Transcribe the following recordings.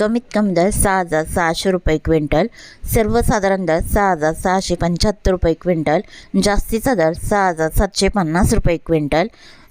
कमीत कमी दर सहा हजार सहाशे रुपये क्विंटल सर्वसाधारण दर सहा हजार सहाशे पंच्याहत्तर रुपये क्विंटल जास्तीचा दर सहा हजार सातशे पन्नास रुपये क्विंटल.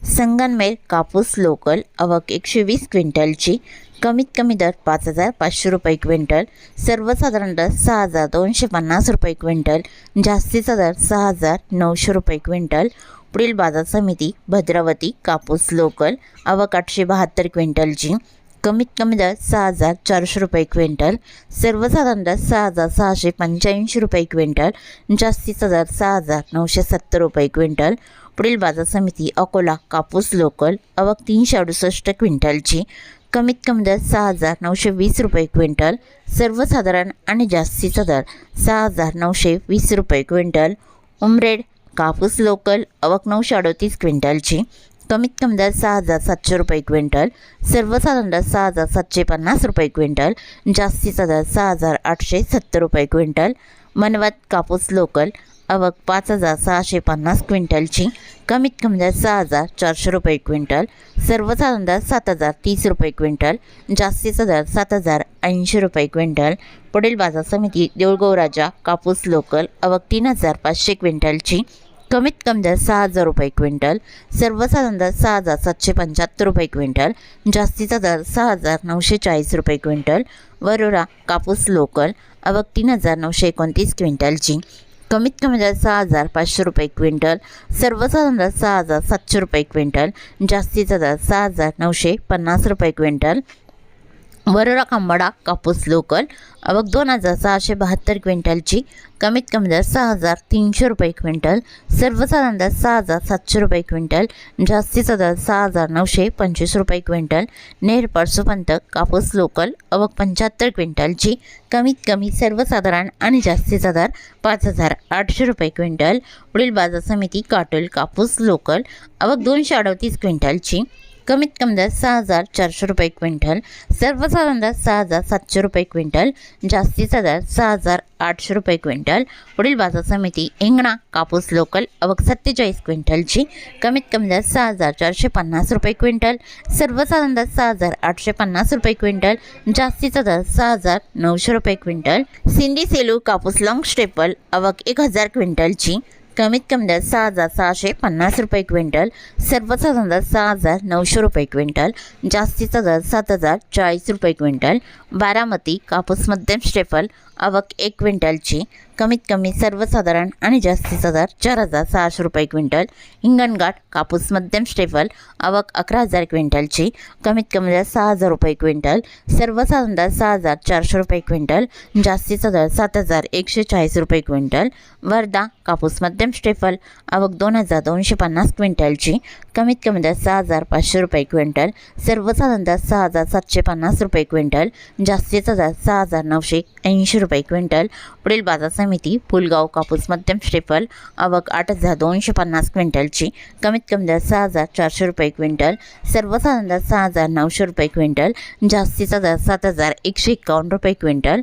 संगनमेर कापूस लोकल आवक एकशे वीस क्विंटलची कमीत कमी दर पाच हजार पाचशे रुपये क्विंटल सर्वसाधारण दर सहा हजार दोनशे पन्नास रुपये क्विंटल जास्तीचा दर सहा हजार नऊशे रुपये क्विंटल. पुढील बाजार समिती भद्रावती कापूस लोकल आवक आठशे बहात्तर क्विंटलची कमीत कमी दर सहा हजार चारशे रुपये क्विंटल सर्वसाधारण दर सहा हजार सहाशे पंच्याऐंशी रुपये क्विंटल जास्तीचा दर सहा हजार नऊशे सत्तर रुपये क्विंटल. पुढील बाजार समिती अकोला कापूस लोकल आवक तीनशे अडुसष्ट क्विंटलची कमीत कमी दर सहा हजार नऊशे वीस रुपये क्विंटल सर्वसाधारण आणि जास्तीचा दर सहा हजार नऊशे वीस रुपये क्विंटल. उमरेड कापूस लोकल अवक नऊशे अडतीस क्विंटलची कमीत कमी दर सहा हजार सातशे रुपये क्विंटल सर्वसाधारण दर सहा हजार सातशे पन्नास रुपये क्विंटल जास्तीचा दर सहा हजार आठशे सत्तर रुपये क्विंटल मनवत कापूस लोकल आवक पाच हजार सहाशे पन्नास क्विंटलची कमीत कमी दर सहा हजार चारशे रुपये क्विंटल सर्वसाधारण दर सात हजार तीस रुपये क्विंटल जास्तीचा दर सात हजार ऐंशी रुपये क्विंटल पुढील बाजार समिती देऊळगाव राजा कापूस लोकल आवक तीन हजार पाचशे क्विंटलची कमीत कमी दर सहा हजार रुपये क्विंटल सर्वसाधारण दर सहा हजार सातशे पंच्याहत्तर रुपये क्विंटल जास्तीचा दर सहा हजार नऊशे चाळीस रुपये क्विंटल वरोरा कापूस लोकल अवक तीन हजार नऊशे एकोणतीस क्विंटलची कमीत कमी दर सहा हजार पाचशे रुपये क्विंटल सर्वसाधारण दर सहा हजार सातशे रुपये क्विंटल जास्तीचा दर सहा हजार नऊशे पन्नास रुपये क्विंटल वरोरा खांबाडा कापूस लोकल आवक दोन हजार सहाशे बहात्तर क्विंटलची कमीत कमी दर सहा हजार तीनशे रुपये क्विंटल सर्वसाधारण दर सहा हजार सातशे रुपये क्विंटल जास्तीचा दर सहा हजार नऊशे पंचवीस रुपये क्विंटल नेर परसोपंत कापूस लोकल अवघ पंच्याहत्तर क्विंटलची कमीत कमी सर्वसाधारण आणि जास्तीचा दर पाच हजार आठशे रुपये क्विंटल पुढील बाजार समिती काटोल कापूस लोकल अवघ दोनशे अडतीस क्विंटलची कमीत कमी दर सहा हजार चारशे रुपये क्विंटल सर्वसाधारण दर सहा हजार सातशे रुपये क्विंटल जास्तीचा दर सहा हजार आठशे रुपये क्विंटल. पुढील बाजार समिती इंगणा कापूस लोकल अवक सत्तेचाळीस क्विंटलची कमीत कमी दर सहा हजार चारशे पन्नास रुपये क्विंटल सर्वसाधारण दर सहा हजार आठशे पन्नास रुपये क्विंटल जास्तीचा दर सहा हजार नऊशे रुपये क्विंटल. सिंधी सेलू कापूस लॉंग स्टेपल अवक एक हजार क्विंटलची कमीत कमी दर सहा हजार सहाशे पन्नास रुपये क्विंटल सर्वसाधारण दर सहा हजार नऊशे रुपये क्विंटल जास्तीचा दर सात हजार चाळीस रुपये क्विंटल बारामती कापूस मध्यम स्टेफल आवक एक क्विंटलची कमीत कमी सर्वसाधारण आणि जास्तीचा दर चार हजार सहाशे रुपये क्विंटल. हिंगणघाट कापूस मध्यम स्टेपल आवक अकरा हजार क्विंटलची कमीत कमी दर सहा हजार रुपये क्विंटल. सर्वसाधारण दर सहा हजार चारशे रुपये क्विंटल. जास्तीचा दर सात हजार एकशे चाळीस रुपये क्विंटल. वर्धा कापूस मध्यम स्टेपल आवक दोन हजार दोनशे पन्नास क्विंटलची कमीत कमी दर सहा हजार पाचशे रुपये क्विंटल सर्वसाधारण दर सहा हजार सातशे पन्नास रुपये क्विंटल जास्तीचा दर सहा हजार नऊशे ऐंशी रुपये क्विंटल. पुढील बाजार समिती पुलगाव कापूस मध्यम स्टेपल आवक आठ हजार दोनशे पन्नास क्विंटलची कमीत कमी दर सहा हजार चारशे रुपये क्विंटल सर्वसाधारण दर सहा हजार नऊशे रुपये क्विंटल जास्तीचा दर सात हजार एकशे एकावन्न रुपये क्विंटल.